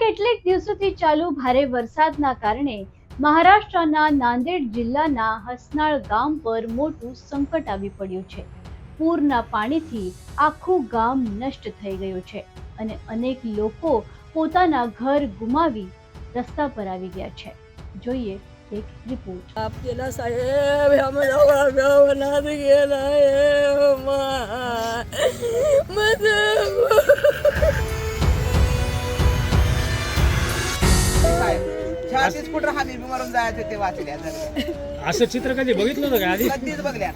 કેટલીક દિવસોથી ચાલુ ભારે વરસાદના કારણે મહારાષ્ટ્રના નાંદેડ જિલ્લાના હસનાળ ગામ પર મોટું સંકટ આવી પડ્યું છે. પૂરના પાણીથી આખું ગામ નષ્ટ થઈ ગયું છે અને અનેક લોકો પોતાના ઘર ગુમાવી રસ્તા પર આવી ગયા છે. જોઈએ એક રિપોર્ટ. આપ સાહેબ, અમે ગામ ના મા हमी मरून जायचं ते वाचल्या असं चित्र कधी बघितलं होतं का आधी? कधीच बघल्या.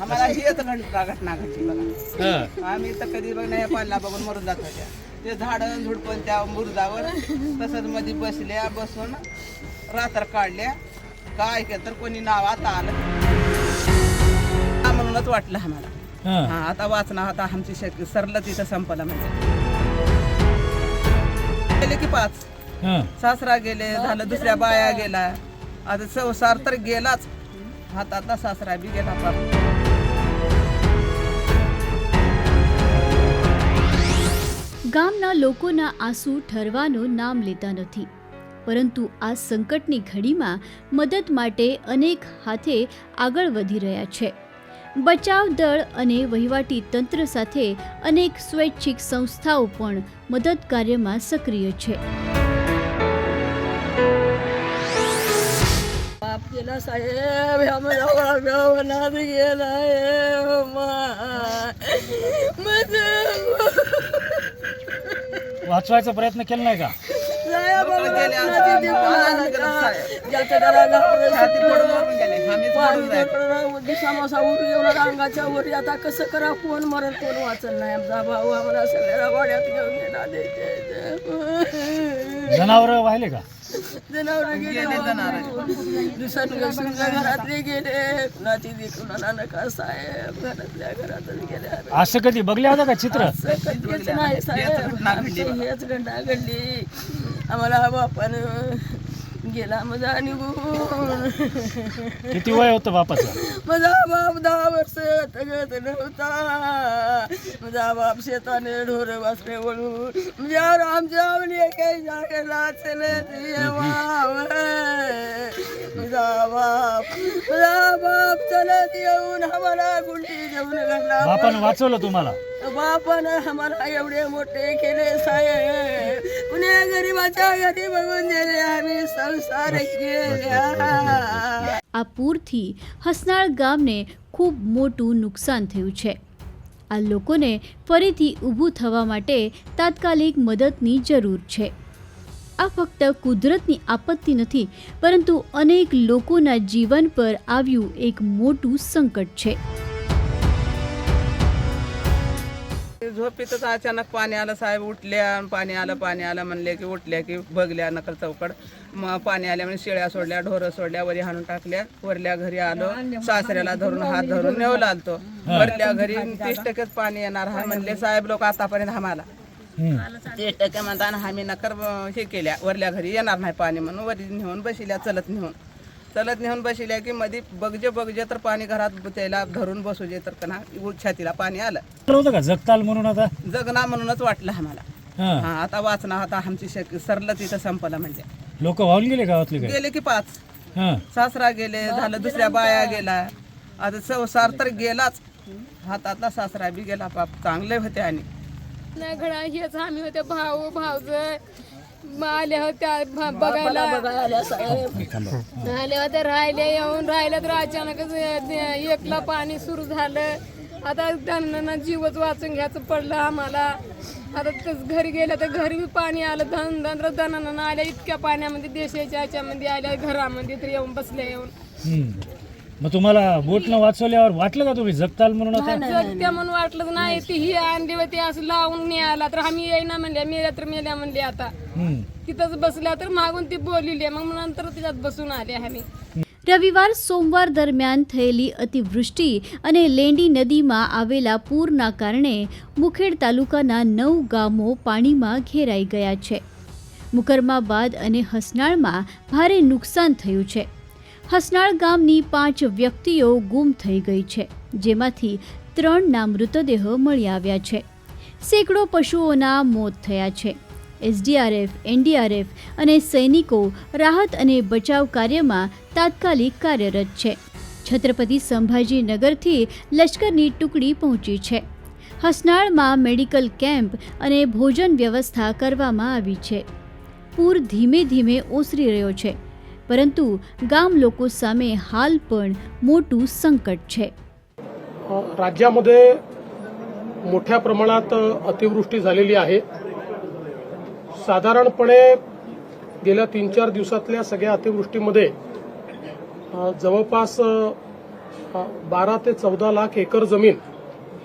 आम्हाला ही येत घटना घटना घडली बघा. हा. आम्ही तर कधी बघण्या पाण्याला बघून मरून जात होत्या. ते झाडं झुडपण त्या मुरजावर तसंच मध्ये बसल्या बसून रात्र काढल्या. काय केलं तर कोणी नाव आता आलं. हा म्हणूनच वाटलं आम्हाला. हा. हा आता वाचना आता आमची शक्य सरलं तिथं संपलं म्हणजे. गेले की पाच. सासरा गेले झालं दुसऱ्या बाया गेला आता संसार तर गेलाच हातातला सासरा बी गेला बाप. ગામના લોકોના આંસુ ઠરવાનું નામ લેતા નથી પરંતુ આ સંકટની ઘડીમાં મદદ માટે અનેક હાથે આગળ વધી રહ્યા છે બચાવ દળ અને વહીવટી તંત્ર સાથે અનેક સ્વૈચ્છિક સંસ્થાઓ પણ મદદ કાર્યમાં સક્રિય છે गेला साहेब आम्हाला गावात गेला वाचवायचा प्रयत्न केला नाही का. दिसामासा वर येऊन रांगाच्या वर आता कसं करा कोण मरण कोण वाचल नाही. आमचा भाऊ आम्हाला सगळ्या वाड्यात घेऊन गेला. जनावर वाहिले का? जनावर गेले जनावरं. दिवसांनी समजा घरातले गेले. कुणाची बी कुणाला नका साहेब घरातल्या घरातच गेले असं कधी? बघल्या होता का चित्र? नाही साहेब. आमची हेच घटना घडली. आम्हाला बापान गेला माझा निघून. किती वय होतं बापाचं? माझा बाप दहा वर्ष तगत नव्हता. माझा बाप शेताने ढोर वासरे वळून म्हणजे आमच्या आवली काही जागेला चलत येवाव माझा बाप माझा बाप चलत येऊन आम्हाला गुंडी घेऊन घातला बापानं वाचवलं तुम्हाला बापानं आम्हाला एवढे मोठे केले साहेब कुण्या गरीबाच्या घरी बघून दिले आम्ही संसार केल्या આ પૂરથી હસનાળ ગામને ખૂબ મોટું નુકસાન થયું છે આ લોકોને ફરીથી ઊભું થવા માટે તાત્કાલિક મદદની જરૂર છે આ ફક્ત કુદરતની આપત્તિ નથી પરંતુ અનેક લોકોના જીવન પર આવ્યું એક મોટું સંકટ છે झोपेतच अचानक पाणी आलं साहेब उठल्या पाणी आलं पाणी आलं म्हणले की उठल्या की बघल्या नकल चौकड मग पाणी आल्या म्हणजे शेळ्या सोडल्या ढोरं सोडल्या वरी हाणून टाकल्या वरल्या घरी आलो सासऱ्याला धरून हात धरून नेऊ लागतो वरल्या घरी तीस टक्केच पाणी येणार हा म्हणले साहेब लोक आतापर्यंत आम्हाला तीस टक्के म्हणताना आम्ही नकर हे केल्या. वरल्या घरी येणार नाही पाणी म्हणून. वरी नेऊन बसिल्या चलत नेऊन. चलत नेऊन बसिल्या की मध्ये बगजे बगजे तर पाणी घरात त्याला धरून बसू जे तर कना छातीला पाणी आलं. होतं का? जगताल म्हणून आता? जगना म्हणूनच वाटलं आम्हाला. हा. हा आता वाचना आता आमची शक्य सरलं तिथं संपलं म्हणजे. लोक वाहून गेले गावातले गेले की पाच. सासरा गेले झालं दुसऱ्या बाया गेला. आता संसार तर गेलाच. हातातला सासरा बी गेला बाप चांगले होते आणि. नाही घडा हेच आम्ही होते भाऊ भाऊज आल्या होत्या भा- बघायला. बघायला साहेब आल्या होत्या राहिले येऊन राहिल्या तर अचानकच ए- एकला पाणी सुरू झालं. आता त्यांना जीवच वाचून घ्यायचं पडलं आम्हाला. आता तस घरी गेलं तर घरी बी पाणी आलं धन धन दणानं आल्या इतक्या पाण्यामध्ये देशाच्या ह्याच्यामध्ये आल्या घरामध्ये तर येऊन बसल्या येऊन. मग तुम्हाला बोटनं वाचवल्यावर वाटलं का तुम्ही जगताल म्हणून आता जगत्या म्हणून वाटलं नाही ती ही आणली होती असं लावून न्यायला तर आम्ही येईना म्हणल्या मेल्या तर मेल्या म्हणले आता हम्म. तिथंच बसल्या तर मागून ती बोलली मग नंतर तिच्यात बसून आले आम्ही રવિવાર સોમવાર દરમિયાન થયેલી અતિવૃષ્ટિ અને લેંડી નદીમાં આવેલા પૂરના કારણે મુખેડ તાલુકાના નવ ગામો પાણીમાં ઘેરાઈ ગયા છે મુકરમાબાદ અને હસનાળમાં ભારે નુકસાન થયું છે હસનાળ ગામની પાંચ વ્યક્તિઓ ગુમ થઈ ગઈ છે, જેમાંથી ત્રણના મૃતદેહ મળી આવ્યા છે. સેંકડો પશુઓના મોત થયા છે. એસડીઆરએફ, એનડીઆરએફ અને સૈનિકો રાહત અને બચાવ કાર્યમાં તાત્કાલિક કાર્યરત છે. છત્રપતિ સંભાજીનગરથી લશ્કરની ટુકડી પહોંચી છે. હસનાળમાં મેડિકલ કેમ્પ અને ભોજન વ્યવસ્થા કરવામાં આવી છે. પૂર ધીમે ધીમે ઓસરી રહ્યો છે. પરંતુ ગામ લોકો સામે હાલ પણ મોટું સંકટ છે राज्यामध्ये मोठ्या प्रमाणात अतिवृष्टी झालेली आहे साधारणपणे गेल्या तीन चार दिवसातल्या सगळ्या अतिवृष्टीमध्ये अ, जवळपास अ, बारा ते चौदा लाख एकर जमीन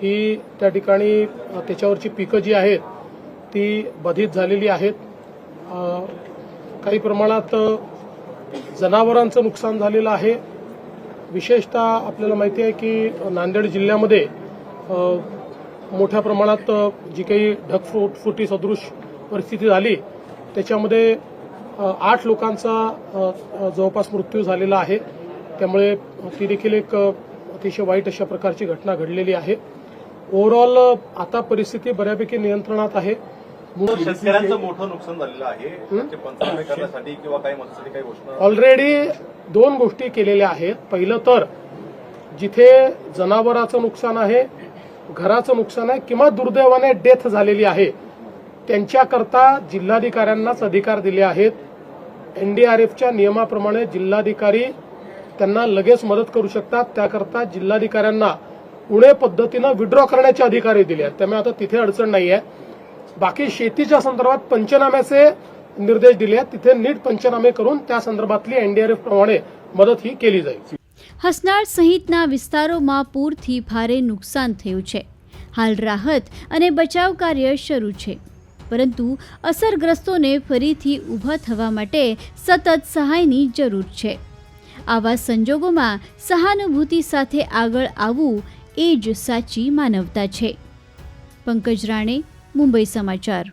ही त्या ठिकाणी अ, त्याच्यावरची पिकं जी आहेत ती बाधित झालेली आहेत अ, काही प्रमाणात अ, जनावरांचं नुकसान झालेलं आहे. विशेषतः आपल्याला माहिती आहे की नांदेड जिल्ह्यामध्ये मोठ्या प्रमाणात जी काही ढगफुट फुटी सदृश परिस्थिती झाली त्याच्यामध्ये आठ लोकांचा जवळपास मृत्यू झालेला आहे. त्यामुळे ती देखील एक अतिशय वाईट अशा प्रकारची घटना घडलेली आहे. ओव्हरऑल आता परिस्थिती बऱ्यापैकी नियंत्रणात आहे. शेतकऱ्यांचं मोठं नुकसान झालेलं आहे. पंचनामे करण्यासाठी किंवा काही मदतीसाठी काही घोषणा ऑलरेडी दोन गोष्टी केलेल्या आहेत. पहिलं तर जिथे जनावराचं नुकसान आहे घराचं नुकसान आहे किंवा दुर्दैवाने डेथ झालेली आहे त्यांच्याकरता जिल्हाधिकाऱ्यांनाच अधिकार दिले आहेत. एनडीआरएफच्या नियमाप्रमाणे जिल्हाधिकारी त्यांना लगेच मदत करू शकतात. त्याकरता जिल्हाधिकाऱ्यांना उणे पद्धतीनं विड्रॉ करण्याचे अधिकारी दिले आहेत. त्यामुळे आता तिथे अडचण नाही आहे बाकी शेतीच्या संदर्भात पंचनाम्याचे निर्देश दिले आहेत तिथे नीट पंचनामे करून त्या संदर्भातली एनडीआरएफ प्रमाणे મદદ ही કેલી જાય હસનાળ સહિતના વિસ્તારોમાં પૂરથી ભારે નુકસાન થયું છે હાલ રાહત અને બચાવ કાર્ય શરૂ છે પરંતુ અસરગ્રસ્તોને ફરીથી ઊભા થવા માટે સતત સહાયની જરૂર છે આવા સંજોગોમાં સહાનુભૂતિ સાથે આગળ આવવું એ જ સાચી માનવતા છે પંકજ રાણે मुंबई समाचार